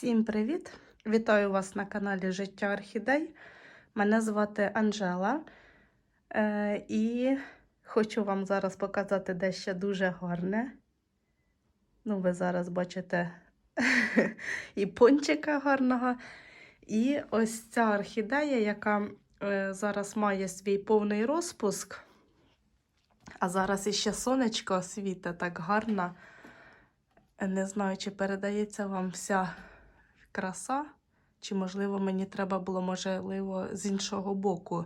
Всім привіт! Вітаю вас на каналі Життя Орхідей. Мене звати Анжела. Е, і хочу вам зараз показати дещо дуже гарне. Ну, ви зараз бачите і пончика гарного. І ось ця орхідея, яка е, зараз має свій повний розпуск. А зараз іще сонечко світе так гарно. Не знаю, чи передається вам вся краса, чи, можливо, мені треба було, можливо, з іншого боку.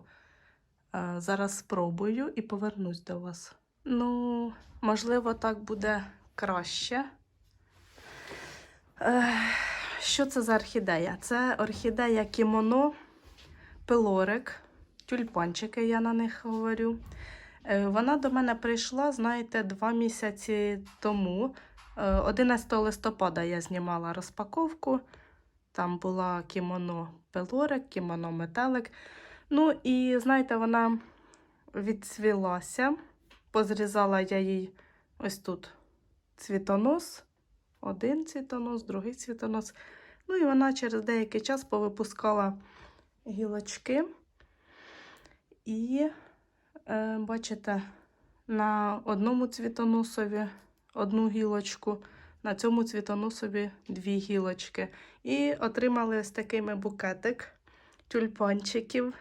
Е, Зараз спробую і повернусь до вас. Ну, можливо, так буде краще. Е, Що це за орхідея? Це орхідея кімоно, пилорик, тюльпанчики, я на них говорю. Е, Вона до мене прийшла, знаєте, два місяці тому. Е, 11 листопада я знімала розпаковку. Там була кімоно пелорик, кімоно метелик. Ну і знаєте, вона відцвілася. Позрізала я їй ось тут цвітонос. Один цвітонос, другий цвітонос. Ну і вона через деякий час повипускала гілочки. І, е, бачите, на одному цвітоносові одну гілочку, на цьому цвітоносові дві гілочки. І отримали ось такий ми букетик тюльпанчиків,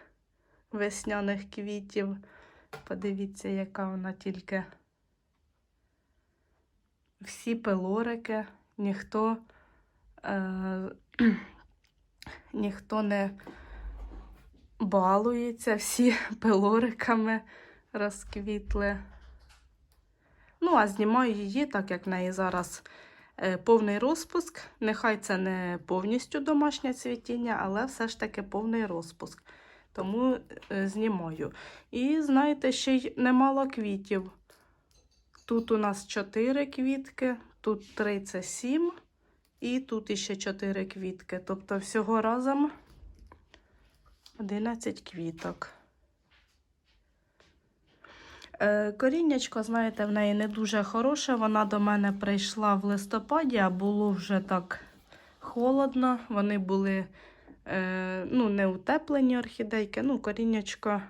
весняних квітів. Подивіться, яка вона тільки всі пилорики, ніхто, е, ніхто не балується, всі пилориками розквітли. Ну, а знімаю її, так як в неї зараз повний розпуск. Нехай це не повністю домашнє цвітіння, але все ж таки повний розпуск. Тому е, знімаю. І знаєте, ще й немало квітів. Тут у нас 4 квітки, тут 3 це 7, і тут іще 4 квітки. Тобто всього разом 11 квіток. Е, Коріннячко, знаєте, в неї не дуже хороше. Вона до мене прийшла в листопаді, а було вже так холодно. Вони були е, ну, не утеплені орхідейки. Ну, коріннячко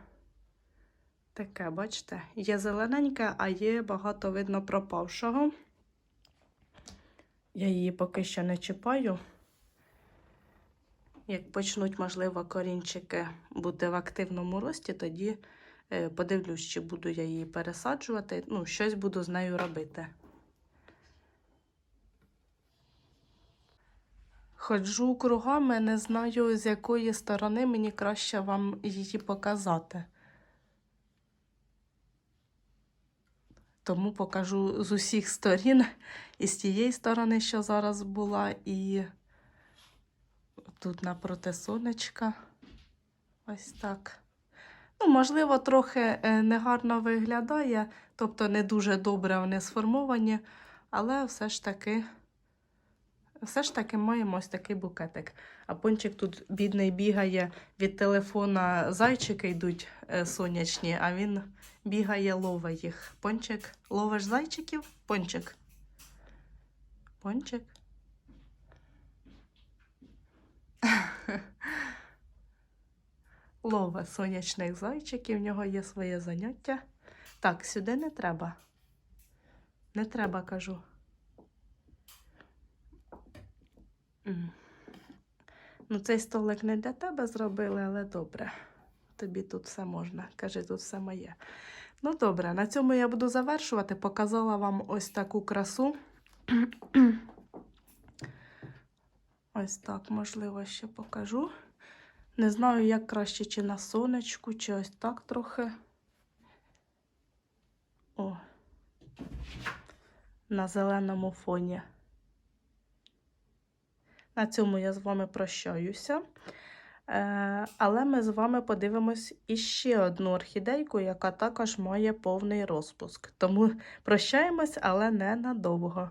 таке, бачите, є зелененьке, а є багато видно пропавшого. Я її поки що не чіпаю. Як почнуть, можливо, корінчики бути в активному рості, тоді Подивлюсь, чи буду я її пересаджувати. Ну, щось буду з нею робити. Ходжу кругами, не знаю, з якої сторони мені краще вам її показати. Тому покажу з усіх сторін, і з тієї сторони, що зараз була, і тут напроти сонечка. Ось так. Ну, можливо, трохи е, негарно виглядає, тобто не дуже добре вони сформовані, але все ж таки все ж таки маємо ось такий букетик. А пончик тут бідний бігає від телефона, зайчики йдуть е, сонячні, а він бігає, ловить їх. Пончик, ловиш зайчиків? Пончик. Пончик. Лове сонячних зайчиків, в нього є своє заняття. Так, сюди не треба. Не треба, кажу. Ну, цей столик не для тебе зробили, але добре. Тобі тут все можна. Кажи, тут все моє. Ну, добре, на цьому я буду завершувати. Показала вам ось таку красу. Ось так, можливо, ще покажу. Не знаю, як краще, чи на сонечку, чи ось так трохи. О, на зеленому фоні. На цьому я з вами прощаюся. Е, але ми з вами подивимось іще одну орхідейку, яка також має повний розпуск. Тому прощаємось, але не надовго.